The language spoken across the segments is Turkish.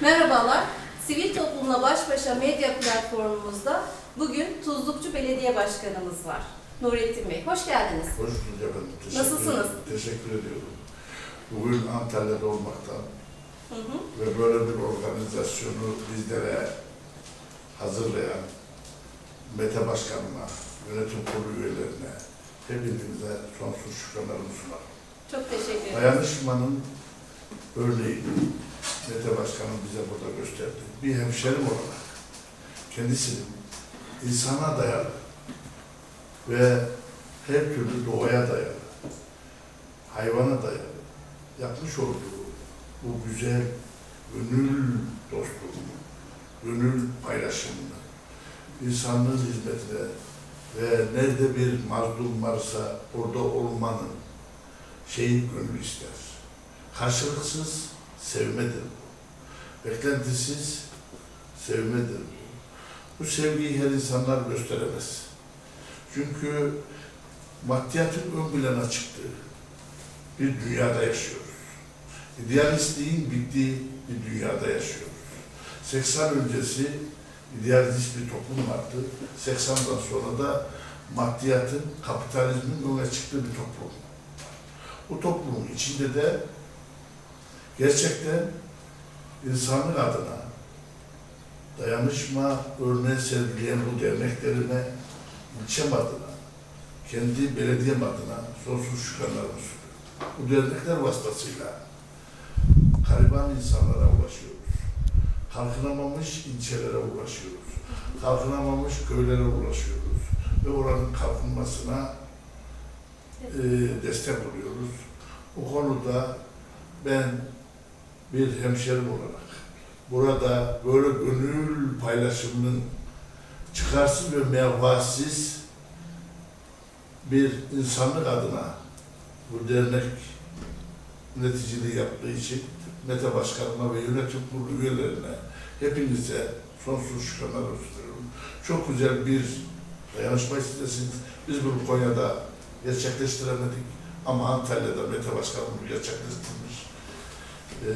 Merhabalar, Sivil Toplumla Baş Başa medya platformumuzda bugün Tuzlukçu Belediye Başkanımız var. Nurettin Bey, hoş geldiniz. Hoş bulduk efendim. Teşekkür Nasılsınız? Teşekkür ediyorum. Bugün Antalya'da olmaktan Hı hı. ve böyle bir organizasyonu bizlere hazırlayan Mete Başkanıma, yönetim kurulu üyelerine, hepinize sonsuz şükranlarımı sunarım. Çok teşekkür ederim. Dayanışmanın örneğini Mete Başkanım bize burada gösterdi. Bir hemşerim olarak kendisinin insana dayalı ve her türlü doğaya dayalı, hayvana dayalı yapmış olduğu bu güzel gönül dostluğunu, gönül paylaşımını, insanlığın hizmetine ve nerede bir mazlum varsa orada olmanın şeyi gönül ister. Karşılıksız sevmedir bu. Beklentisiz sevmedir bu. Sevgiyi her insanlar gösteremez. Çünkü maddiyatın ön plana çıktığı bir dünyada yaşıyoruz. İdealistliğin bittiği bir dünyada yaşıyoruz. 80 öncesi idealist bir toplum vardı. 80'dan sonra da maddiyatın, kapitalizmin öne çıktığı bir toplum. Bu toplumun içinde de gerçekten insanlık adına dayanışma örneği sergileyen bu derneklerime ilçem adına, kendi belediyem adına sonsuz şükranlarımı sunuyorum. Bu dernekler vasıtasıyla gariban insanlara ulaşıyoruz. Kalkınamamış ilçelere ulaşıyoruz. Kalkınamamış köylere ulaşıyoruz. Ve oranın kalkınmasına e, destek oluyoruz. Bu konuda ben bir hemşerim olarak burada böyle gönül paylaşımının çıkarsız ve menfaatsiz bir insanlık adına bu dernek yöneticiliği yaptığı için Mete Başkanıma ve yönetim kurulu üyelerine hepinize sonsuz şükranlar sunuyorum. Çok güzel bir dayanışma sitesiniz. Biz bunu Konya'da gerçekleştiremedik. Ama Antalya'da Mete Başkanımız gerçekleştirmiş. Ee,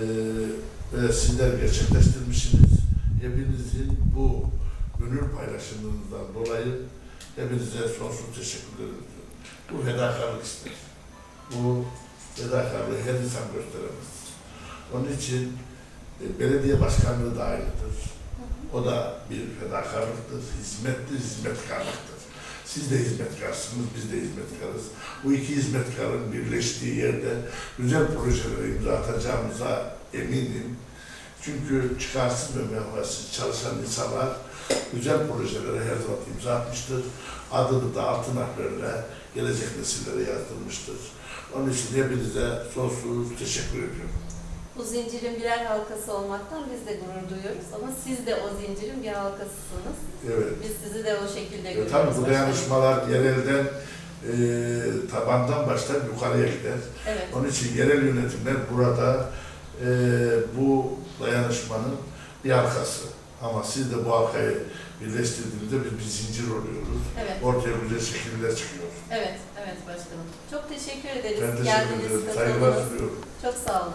ve sizler gerçekleştirmişsiniz. Hepinizin bu gönül paylaşımından dolayı hepinize sonsuz teşekkürler ediyorum. Bu fedakarlık ister. Bu fedakarlığı her insan gösteremez. Onun için e, belediye başkanlığı da aynıdır. O da bir fedakarlıktır, hizmettir, hizmetkarlıktır. Siz de hizmetkarsınız, biz de hizmetkarız. Bu iki hizmetkarın birleştiği yerde güzel projelere imza atacağımıza eminim. Çünkü çıkarsız ve menfaatsiz çalışan insanlar güzel projelere her zaman imza atmıştır. Adını da altın harflerle gelecek nesillere yazdırmıştır. Onun için hepinize sonsuz teşekkür ediyorum. Bu zincirin birer halkası olmaktan biz de gurur duyuyoruz ama siz de o zincirin bir halkasısınız. Evet. Biz sizi de o şekilde görüyoruz. tabii bu dayanışmalar yerelden e, tabandan başlar yukarıya gider. Evet. Onun için yerel yönetimler burada e, bu dayanışmanın bir halkası. Ama siz de bu halkayı birleştirdiğinizde biz bir zincir oluyoruz. Evet. Ortaya güzel şekiller çıkıyor. Evet, evet başkanım. Çok teşekkür ederiz. Ben teşekkür Geldiniz, ederim. Saygılar sunuyorum. Çok sağ olun.